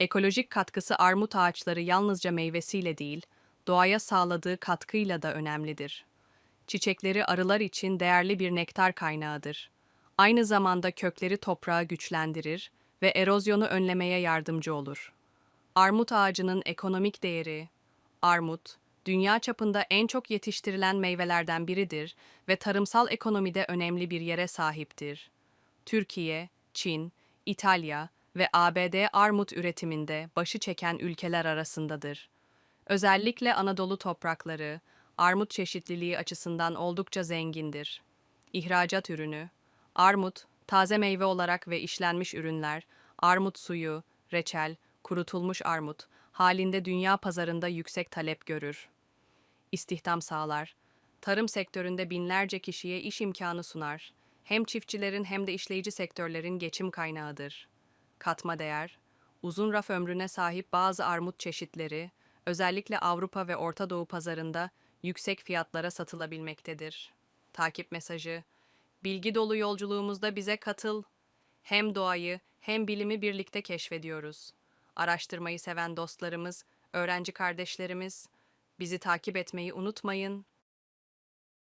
Ekolojik katkısı armut ağaçları yalnızca meyvesiyle değil, doğaya sağladığı katkıyla da önemlidir. Çiçekleri arılar için değerli bir nektar kaynağıdır. Aynı zamanda kökleri toprağı güçlendirir ve erozyonu önlemeye yardımcı olur. Armut ağacının ekonomik değeri Armut, dünya çapında en çok yetiştirilen meyvelerden biridir ve tarımsal ekonomide önemli bir yere sahiptir. Türkiye, Çin, İtalya ve ABD armut üretiminde başı çeken ülkeler arasındadır. Özellikle Anadolu toprakları, armut çeşitliliği açısından oldukça zengindir. İhracat ürünü, armut, taze meyve olarak ve işlenmiş ürünler, armut suyu, reçel, kurutulmuş armut halinde dünya pazarında yüksek talep görür. İstihdam sağlar. Tarım sektöründe binlerce kişiye iş imkanı sunar. Hem çiftçilerin hem de işleyici sektörlerin geçim kaynağıdır. Katma değer, uzun raf ömrüne sahip bazı armut çeşitleri, özellikle Avrupa ve Orta Doğu pazarında yüksek fiyatlara satılabilmektedir. Takip mesajı, bilgi dolu yolculuğumuzda bize katıl. Hem doğayı hem bilimi birlikte keşfediyoruz. Araştırmayı seven dostlarımız, öğrenci kardeşlerimiz, bizi takip etmeyi unutmayın.